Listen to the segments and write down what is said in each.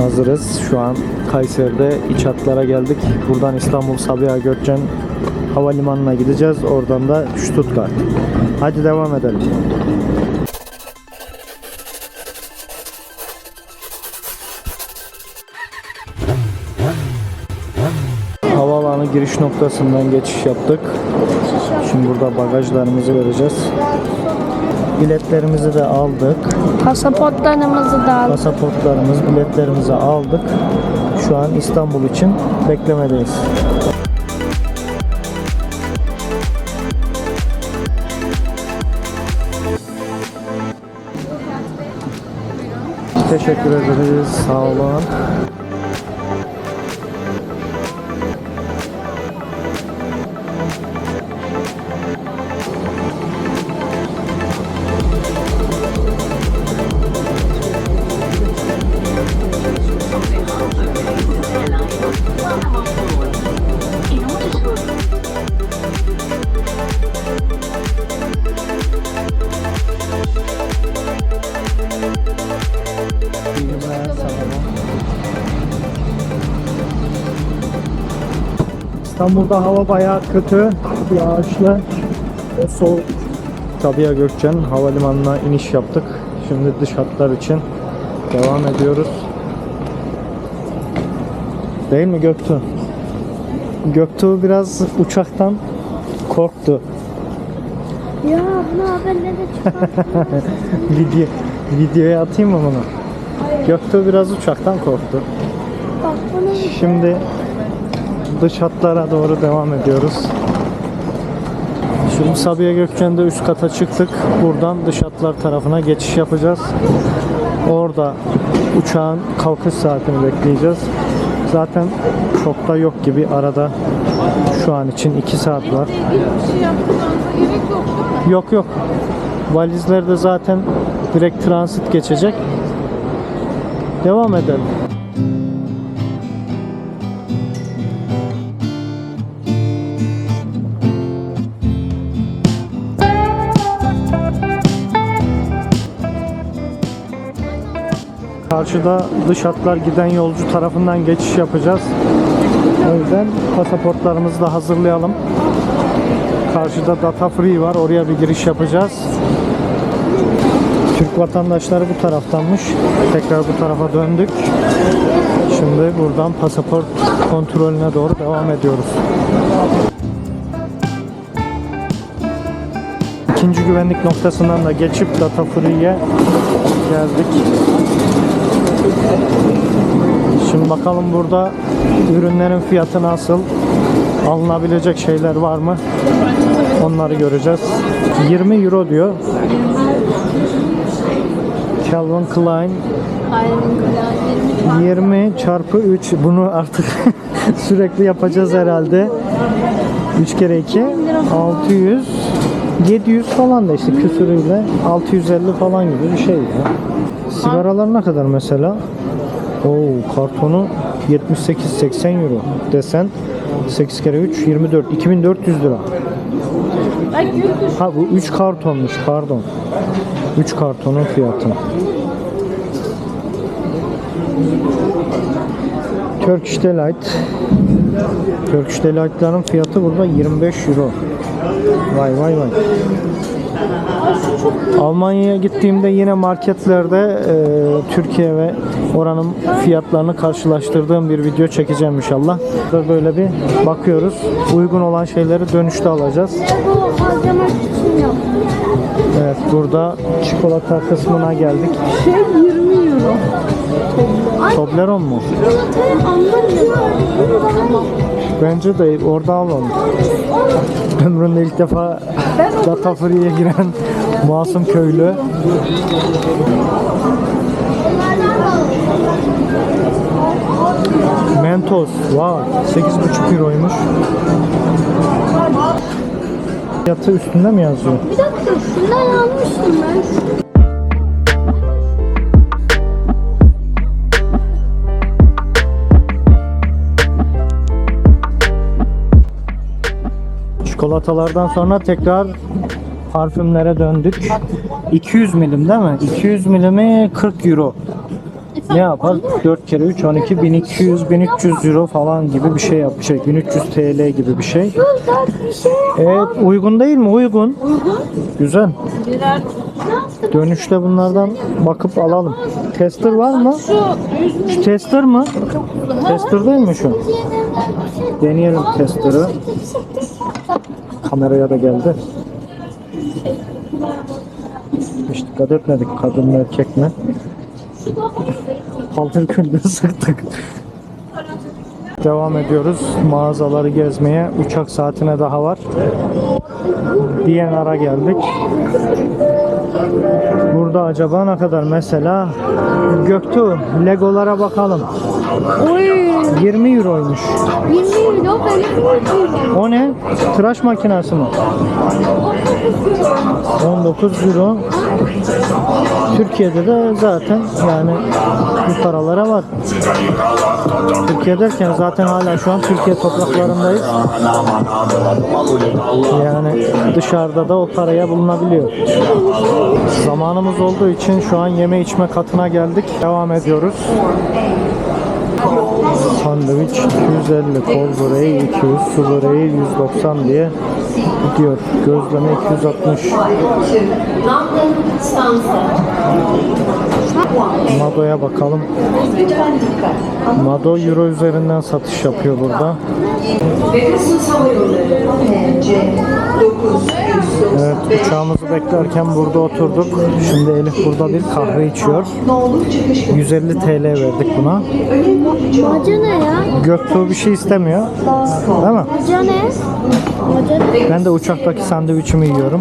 Hazırız. Şu an Kayseri'de iç hatlara geldik. Buradan İstanbul Sabiha Gökçen Havalimanı'na gideceğiz. Oradan da Stuttgart. Hadi devam edelim. Havaalanı giriş noktasından geçiş yaptık. Şimdi burada bagajlarımızı vereceğiz. Biletlerimizi de aldık. Pasaportlarımızı da aldık. Pasaportlarımız, biletlerimizi aldık. Şu an İstanbul için beklemedeyiz. Teşekkür ederiz. Sağ olun. İstanbul'da hava bayağı kötü, yağışlı ve soğuk. Sabiha Gökçen Havalimanı'na iniş yaptık. Şimdi dış hatlar için devam ediyoruz. Değil mi Göktuğ? Göktuğ biraz uçaktan korktu. Ya bunu haberlere çıkar. Video, videoya atayım mı bunu? Göktuğ biraz uçaktan korktu. Bak bunu Şimdi dış hatlara doğru devam ediyoruz. Şimdi Sabiha Gökçen'de üst kata çıktık. Buradan dış hatlar tarafına geçiş yapacağız. Orada uçağın kalkış saatini bekleyeceğiz. Zaten çok da yok gibi. Arada şu an için 2 saat var. Yok yok. Valizlerde zaten direkt transit geçecek. Devam edelim. Karşıda dış hatlar giden yolcu tarafından geçiş yapacağız. O yüzden pasaportlarımızı da hazırlayalım. Karşıda data free var. Oraya bir giriş yapacağız. Türk vatandaşları bu taraftanmış. Tekrar bu tarafa döndük. Şimdi buradan pasaport kontrolüne doğru devam ediyoruz. İkinci güvenlik noktasından da geçip data free'ye geldik. Şimdi bakalım burada ürünlerin fiyatı nasıl? Alınabilecek şeyler var mı? Onları göreceğiz. 20 euro diyor. Calvin Klein 20 çarpı 3 bunu artık sürekli yapacağız herhalde. 3 kere 2 600 700 falan da işte küsürüyle 650 falan gibi bir şey ya. Sigaralar ne kadar mesela? Oo kartonu 78-80 euro desen 8 kere 3 24 2400 lira. Ha bu 3 kartonmuş pardon. 3 kartonun fiyatı. Turkish Delight. Turkish Delight'ların fiyatı burada 25 euro. Vay vay vay. Almanya'ya gittiğimde yine marketlerde e, Türkiye ve oranın fiyatlarını karşılaştırdığım bir video çekeceğim inşallah. Burada böyle bir bakıyoruz. Uygun olan şeyleri dönüşte alacağız. Evet burada çikolata kısmına geldik. Şey 20 euro. Toblerone mu? Anlamıyorum. Bence de orada alalım. Ömründe ilk defa data free'ye giren masum köylü. Mentos. Wow. 8,5 euroymuş. Fiyatı üstünde mi yazıyor? Bir dakika şundan almıştım ben. Çikolatalardan sonra tekrar parfümlere döndük. 200 milim değil mi? 200 milimi 40 euro. ne yapar? 4 kere 3 12 1200 1300 euro falan gibi bir şey. Şey, 1300 TL gibi bir şey. Evet uygun değil mi? Uygun. Güzel. Dönüşte bunlardan bakıp alalım. Tester var mı? Şu tester mı? Tester değil mi şu? Deneyelim tester'ı. Kameraya da geldi. Hiç dikkat etmedik kadın mı erkek mi? Paldır küldür sıktık. Devam ediyoruz mağazaları gezmeye. Uçak saatine daha var. DNR'a geldik. Burada acaba ne kadar mesela? Göktuğ Legolara bakalım. Oy. 20 euroymuş. 20 milyon benim O ne? Tıraş makinesi mi? 19 euro. Türkiye'de de zaten yani bu paralara var. Türkiye derken zaten hala şu an Türkiye topraklarındayız. Yani dışarıda da o paraya bulunabiliyor. Zamanımız olduğu için şu an yeme içme katına geldik. Devam ediyoruz. Sandviç 250, kol böreği 200, su böreği 190 diye gidiyor. Gözleme 260. Mado'ya bakalım. Mado euro üzerinden satış yapıyor burada. Pegasus Hava Yolları TC 909 Evet uçağımızı beklerken burada oturduk. Şimdi Elif burada bir kahve içiyor. Nolu çıkış 150 TL verdik buna. Maca ne ya? Göktuğ bir şey istemiyor. Değil mi? Maca ne? Ben de uçaktaki sandviçimi yiyorum.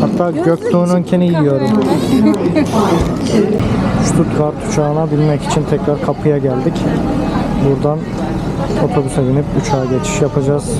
Hatta Göktuğ'unkini yiyorum. Stuttgart uçağına binmek için tekrar kapıya geldik. Buradan otobüse binip uçağa geçiş yapacağız.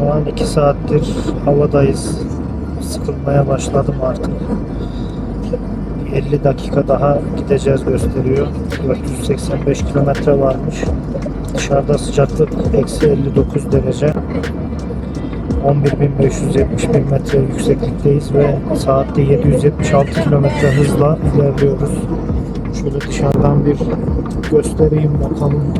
Şu an 2 saattir havadayız. Sıkılmaya başladım artık. 50 dakika daha gideceğiz gösteriyor. 485 kilometre varmış. Dışarıda sıcaklık eksi 59 derece. 11.571 metre yükseklikteyiz ve saatte 776 kilometre hızla ilerliyoruz. Şöyle dışarıdan bir göstereyim bakalım.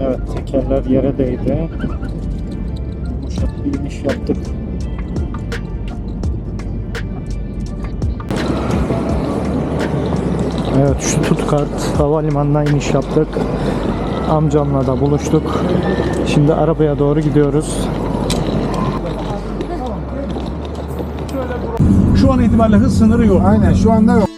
Evet tekerler yere değdi. Yumuşak bir iniş yaptık. Evet Stuttgart havalimanından iniş yaptık. Amcamla da buluştuk. Şimdi arabaya doğru gidiyoruz. Şu an itibariyle hız sınırı yok. Aynen şu anda yok.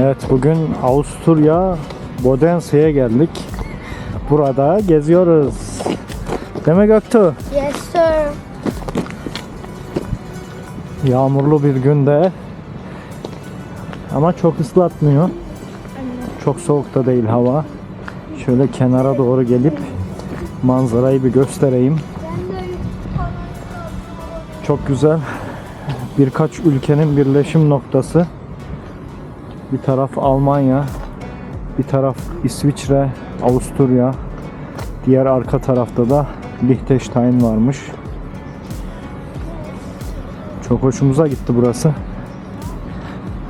Evet bugün Avusturya Bodense'ye geldik. Burada geziyoruz. Mi Göktuğ? Yes sir. Yağmurlu bir günde. Ama çok ıslatmıyor. Çok soğuk da değil hava. Şöyle kenara doğru gelip manzarayı bir göstereyim. Çok güzel. Birkaç ülkenin birleşim noktası. Bir taraf Almanya, bir taraf İsviçre, Avusturya. Diğer arka tarafta da Liechtenstein varmış. Çok hoşumuza gitti burası.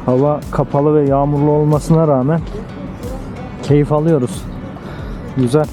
Hava kapalı ve yağmurlu olmasına rağmen keyif alıyoruz. Güzel.